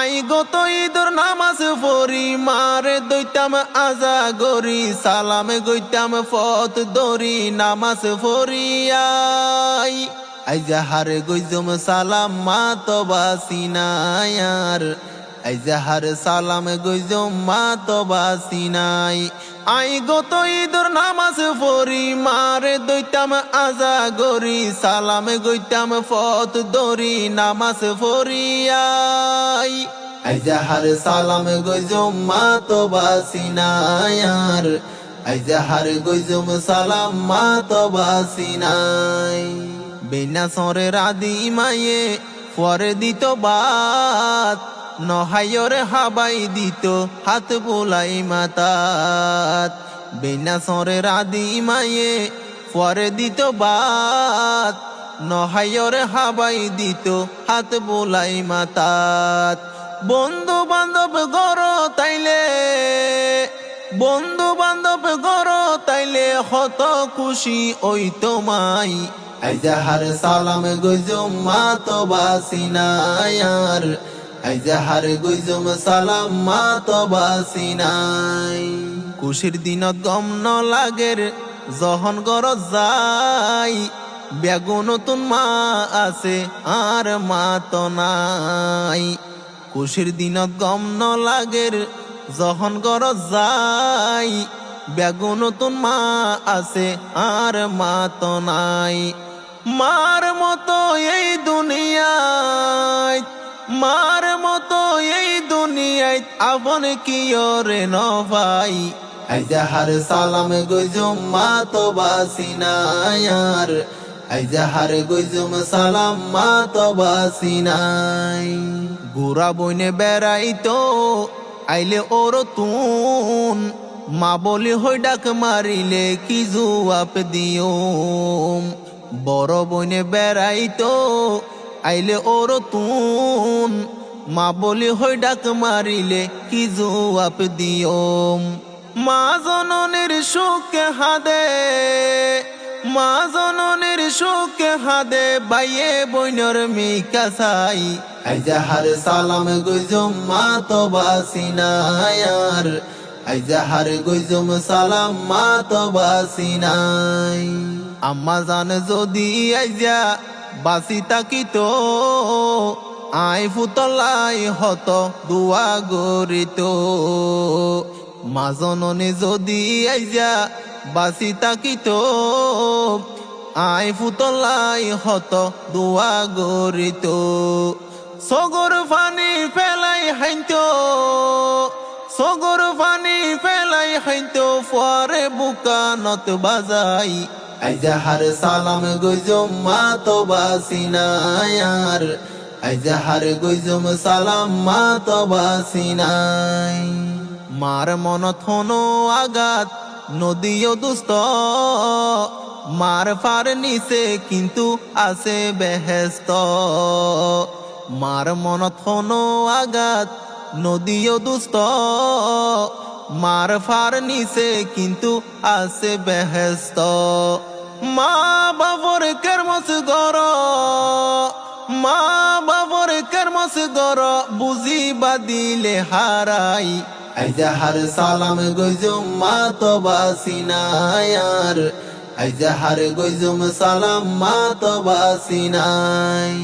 I গত ঈদর নামাজ পড়ি, মারে দইতাম আজা গরি, সালামে গইতাম ফত দরি নামাজ পড়িয়াই আই। যাহারে গইজম সালাম মা তো বাসিনায়ার আই যাহার সালাম গইজম মা তো বাসিনাই আই গত ঈদর নামাজ পড়ি, মারে দইতাম আজা গরি, সালামে গইতাম ফত দরি নামাজ পড়িয়াই আই। যাহার সালাম গইজম মা তো বাসিনায়ার আই যাহার গইজম সালাম মা তো বাসিনাই বিনা সরে রাদি মায়ে পরে দিত বাত। নহায়রে হাবাই দিত, হাত বুলাই মাতাত। বিনা সরে রাদি মায়ে পরে দিত বাত। নহায়রে হাবাই দিত, হাত বুলাই মাতাত। বন্ধু বান্ধব গর তাইলে বন্ধু বান্ধব গর তাইলে হত খুশি ওই তোমাই আই যাহার সালাম গজম মা তো বাসিনায়ার আই যাহার গজম সালাম মা তো বাসিনাই খুশির দিনত গম ন লাগের জহন গর যাই বেগু নতুন মা আছে আর মা তো নাই। খুশির দিনত গম ন লাগের, যখন গর যাই বেগু নতুন মা আছে, আর মা তো নাই। মার মতো এই দুনিয়ায়, মার মতো এই দুনিয়ায়, আপন কি রে ন ভাই? আই যাহার সালাম গজুম মা তো বাসিনায়ার আই যাহার গজুম সালাম মা তো বাসিনাই গোরা বইনে বেড়াইতো, আইলে ওর তুন মা বলি, হই ডাক মারিলে কি জুয়াপ দিও? বড় বইনে বেড়াইতো, আইলে ওর তুন মা বলি, হই ডাক মারিলে কি জুয়াপ দিও? মা জননের সুখে হাদে মা জননের সুখে হাদে বাইয়ে বইনর মিকা সাই আই যাহার সালাম গজম মা তো বাসিনায়ার আই যাহার গজম সালাম মা তো বাসিনাই আম্মা জান যদি আইজা বাসি তাকিত আই ফুতলাই হত দুয়া গরিত। মাজননে যদি আইজা বাসি তাকিত। আই ফুতলাই হত দুয়া গরিত। সগর পানি ফেলাই হাইত সগর পানি ফেলাই হাইত পরে বুকানত বাজাই। আই যাহার সালাম গজম মা তো বাসিনায়ার আই যাহার গজম সালাম মা তো বাসিনাই মার মনত হনো আগাত নদীও দুস্ত মার ফার নিচে কিন্তু আছে বেহেস্ত। মার মনত হনো আগাত নদীও দুস্ত মার ফার নিচে কিন্তু আছে বেহেস্ত। মা বাবর কেরমস গর, মা বাবর কেরমস গর বুঝি বাদিলে হারাই। আই যাহার সালাম গজুম মা তো বাসিনায়ার আইজাহার গজুম সালাম মা তো বাসিনাই